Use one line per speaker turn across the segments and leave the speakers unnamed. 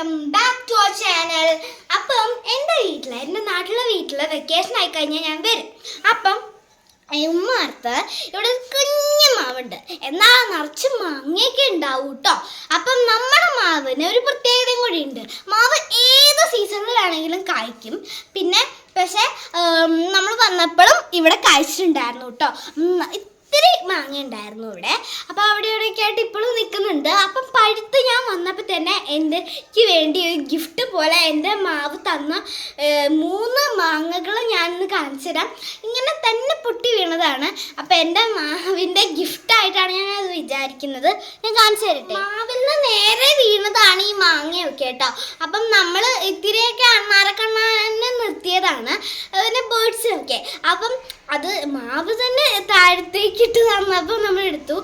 Welcome back to our channel അപ്പം എന്റെ വീട്ടിൽ എന്റെ നാട്ടിലെ വീട്ടിൽ വെക്കേഷൻ ആയി കഴിഞ്ഞാൽ ഞാൻ വരും. അപ്പം ഉമ്മാർത്ത് ഇവിടെ കുഞ്ഞു മാവുണ്ട്. എന്നാൽ നിറച്ച് മാങ്ങയൊക്കെ ഉണ്ടാവും കേട്ടോ. അപ്പം നമ്മുടെ മാവിന് ഒരു പ്രത്യേകതയും കൂടി ഉണ്ട് മാവ് ഏത് സീസണിലാണെങ്കിലും കായ്ക്കും. പിന്നെ പക്ഷേ നമ്മൾ വന്നപ്പോഴും ഇവിടെ കായ്ച്ചിട്ടുണ്ടായിരുന്നു കേട്ടോ. ഇത്തിരി മാങ്ങ ഉണ്ടായിരുന്നു ഇവിടെ. അപ്പോൾ അവിടെ ഇവിടെയൊക്കെ ആയിട്ട് ഇപ്പോഴും നിൽക്കുന്നുണ്ട്. അപ്പം വന്നപ്പോൾ തന്നെ എന്റെ എനിക്ക് വേണ്ടി ഒരു ഗിഫ്റ്റ് പോലെ എന്റെ മാവ് തന്ന മൂന്ന് മാങ്ങകൾ ഞാനിന്ന് കാണിച്ചു തരാം. ഇങ്ങനെ തന്നെ പൊട്ടി വീണതാണ്. അപ്പോൾ എന്റെ മാവിന്റെ ഗിഫ്റ്റായിട്ടാണ് ഞാൻ അത് വിചാരിക്കുന്നത്. ഞാൻ കാണിച്ചു തരട്ടെ? മാവിൽ നിന്ന് നേരെ വീണതാണ് ഈ മാങ്ങയൊക്കെ കേട്ടോ. അപ്പം നമ്മൾ ഇത്തിരിയൊക്കെ അണ്ണാരക്കണ്ണാനെ നിർത്തിയതാണ്. പിന്നെ ബേർഡ്സിനൊക്കെ. അപ്പം അത് മാവ് തന്നെ താഴത്തേക്കിട്ട് തന്നപ്പോൾ നമ്മൾ എടുത്തു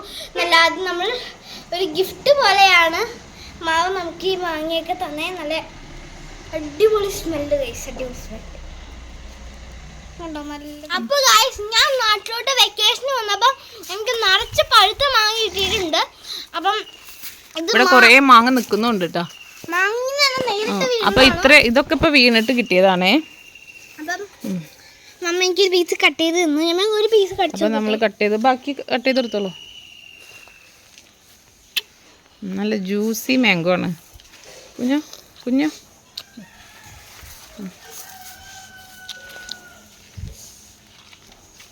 അത് നമ്മൾ ഒരു ഗിഫ്റ്റ് പോലെയാണ് മാവ് നമുക്ക് ഈ മാങ്ങയൊക്കെ തന്നെ നല്ല അടിപൊളി സ്മെല്ല് കഴിച്ച് അടിപൊളി സ്മെല്ല് കണ്ടോ? നല്ല അപ്പൊ ഗായ്സ് ഞാൻ നാട്ടിലോട്ട് വെക്കേഷന് വന്നപ്പോ എനിക്ക് നിറച്ച് പഴുത്ത മാങ്ങ കിട്ടിയിട്ടുണ്ട്. അപ്പം
ഇവിടെ കൊറേ മാങ്ങ നിക്കുന്നുണ്ട് കേട്ടോ. അപ്പൊ ഇത്ര ഇതൊക്കെ ഇപ്പൊ വീണിട്ട് കിട്ടിയതാണേ.
അപ്പം മമ്മ എനിക്ക് ഒരു പീസ് കട്ട് ചെയ്ത് തന്നു. ഞാൻ ഒരു പീസ്
കട്ട് നമ്മൾ കട്ട് ചെയ്ത് ബാക്കി കട്ട് ചെയ്ത് ചെയ്തെടുത്തോളൂ നല്ല ജ്യൂസി മാംഗോ ആണ്. കുഞ്ഞോ കുഞ്ഞോ.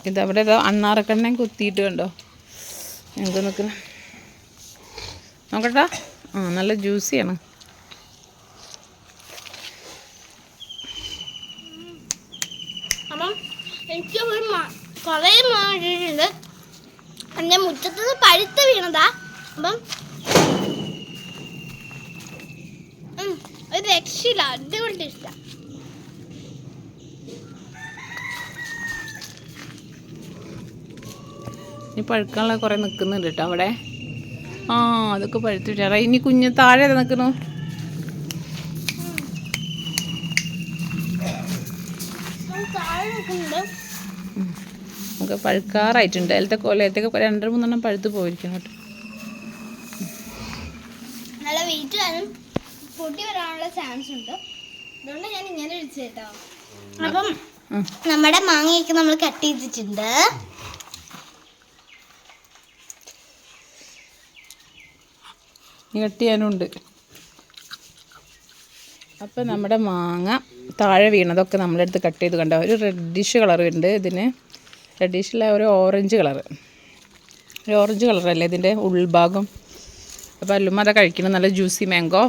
ഇതവിടെ ഏതോ അണ്ണാറക്കണ്ണൻ കുത്തിയിട്ട് കണ്ടോ? ഞങ്ങൾക്ക് നിൽക്കുന്ന നോക്കട്ടാ. ആ നല്ല ജ്യൂസിയാണ്
എനിക്ക് കുറേ മാങ്ങ കിട്ടിയിട്ടുണ്ട് എന്റെ മുറ്റത്ത് പഴുത്ത് വീണതാ. അപ്പം ഉം, ഒരു രക്ഷയില്ല. അടിപൊളി ഇഷ്ടം.
ഇനി പഴുക്കാനുള്ള കുറേ നിൽക്കുന്നുണ്ട് കേട്ടോ അവിടെ. ആ അതൊക്കെ പഴുത്തിട്ടാ ഇനി കുഞ്ഞ് താഴെ നിൽക്കുന്നു? നമുക്ക് പഴുക്കാറായിട്ടുണ്ട്. അതിലത്തെ കൊലയത്തൊക്കെ രണ്ടര മൂന്നെണ്ണം പഴുത്ത് പോയിരിക്കണം കേട്ടോ.
നല്ല വെയിറ്റ് പൊട്ടി വരാനുള്ള ചാൻസ് ഉണ്ട്. അതുകൊണ്ട് ഞാൻ ഇങ്ങനെ ഒഴിച്ചു കേട്ടോ. അപ്പം നമ്മുടെ മാങ്ങയൊക്കെ നമ്മൾ കട്ട് ചെയ്തിട്ടുണ്ട്.
കട്ട് ചെയ്യാനുണ്ട്. അപ്പം നമ്മുടെ മാങ്ങ താഴെ വീണതൊക്കെ നമ്മളെടുത്ത് കട്ട് ചെയ്ത് കണ്ട? ഒരു റെഡിഷ് കളർ ഉണ്ട് ഇതിന്. റെഡിഷിലെ ഒരു ഓറഞ്ച് കളർ ഒരു ഓറഞ്ച് കളറല്ലേ ഇതിന്റെ ഉൾഭാഗം? അപ്പോൾ അല്ലുമ്മ അതാ കഴിക്കണം നല്ല ജ്യൂസി മാംഗോ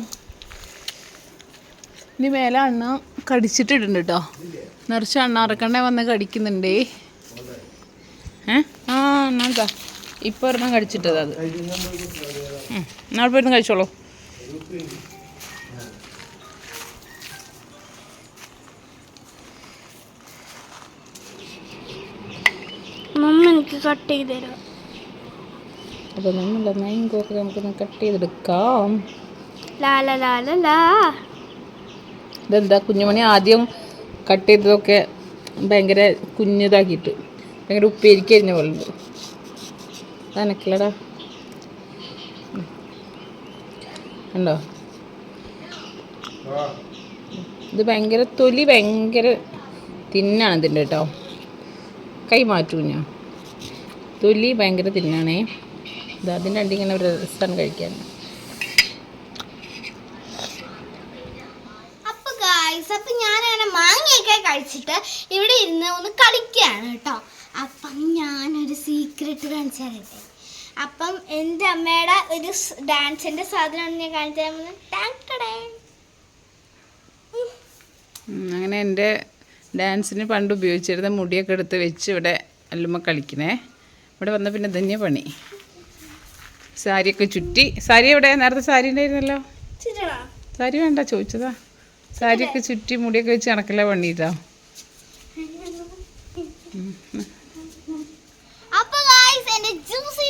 ഇനി മേലെ അണ്ണ കടിച്ചിട്ടിട്ടുണ്ട് കേട്ടോ നിറച്ച് അണ്ണാറക്കണ്ണ വന്ന് കടിക്കുന്നുണ്ടേ. ഏ? ആ എന്നാ ഇപ്പോൾ ഒരെണ്ണം കടിച്ചിട്ടത് അത്. നാളെ പോയിരുന്നു കഴിച്ചോളൂ.
എനിക്ക് കട്ട് ചെയ്ത് തരാം.
അപ്പോൾ ഒക്കെ നമുക്കൊന്ന് കട്ട് ചെയ്തെടുക്കാം.
ലാ ലാ ലാ ലാ ലാ.
ഇതെന്താ കുഞ്ഞുമണി ആദ്യം കട്ട് ചെയ്തതൊക്കെ ഭയങ്കര കുഞ്ഞിതാക്കിയിട്ട്. ഭയങ്കര ഉപ്പേരിക്ക് അരിഞ്ഞ പോലെ ഉണ്ട് അനക്കില്ലടാ. ഉണ്ടോ ഇത് ഭയങ്കര തൊലി ഭയങ്കര തിന്നാണ് ഇതിന്റെ കേട്ടോ. കൈ മാറ്റൂ ഞാൻ. തൊലി ഭയങ്കര തിന്നാണേ. ഇത് അതിന്റെ അണ്ടിങ്ങനെ ഒരു രസമാണ് കഴിക്കാൻ
അപ്പൊ ഗായ്സ് അപ്പൊ ഞാനങ്ങനെ മാങ്ങയൊക്കെ കഴിച്ചിട്ട് ഇവിടെ ഇരുന്ന് ഒന്ന് കളിക്കുകയാണ് കേട്ടോ. അപ്പം ഞാനൊരു സീക്രട്ട് കാണിച്ചു തരട്ടെ അപ്പം എന്റെ അമ്മയുടെ ഒരു ഡാൻസിന്റെ സാധനമാണ് ഞാൻ കാണിച്ചു തരുന്നത്
അങ്ങനെ എന്റെ ഡാൻസിന് പണ്ട് ഉപയോഗിച്ചിരുന്ന മുടിയൊക്കെ എടുത്ത് വെച്ച് ഇവിടെ അല്ലുമ്മ കളിക്കണേ. ഇവിടെ വന്ന പിന്നെ ധന്യ പണി. സാരിയൊക്കെ ചുറ്റി. സാരി എവിടെ? നേരത്തെ സാരി ഉണ്ടായിരുന്നല്ലോ. സാരി വേണ്ട ചോദിച്ചതാ. സാരിയൊക്കെ ചുറ്റി മുടിയൊക്കെ വെച്ച് കണക്കില്ല പണിയിട്ടോ?
അപ്പൊ ഗായ്സ് എന്റെ ജ്യൂസി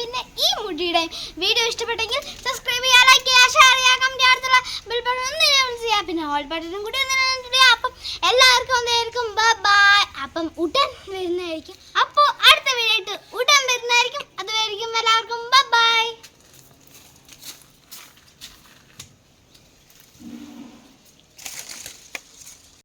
പിന്നെ ഈ മുടിയുടെയും വീഡിയോ ഇഷ്ടപ്പെട്ടെങ്കിൽ സബ്സ്ക്രൈബ് ചെയ്യുക ലൈക്ക് ചെയ്യുക ഷെയർ ചെയ്യുക കമന്റ് അടുത്തുള്ള ബിൽ ബട്ടൺ ഒന്ന് enable ചെയ്യുക പിന്നെ ഓൾ ബട്ടണും കൂടി ഒന്ന് enable ചെയ്യുക അപ്പം എല്ലാവർക്കും ഒന്നായിരിക്കും. ബൈ അപ്പം ഉടൻ വരുന്നതായിരിക്കും.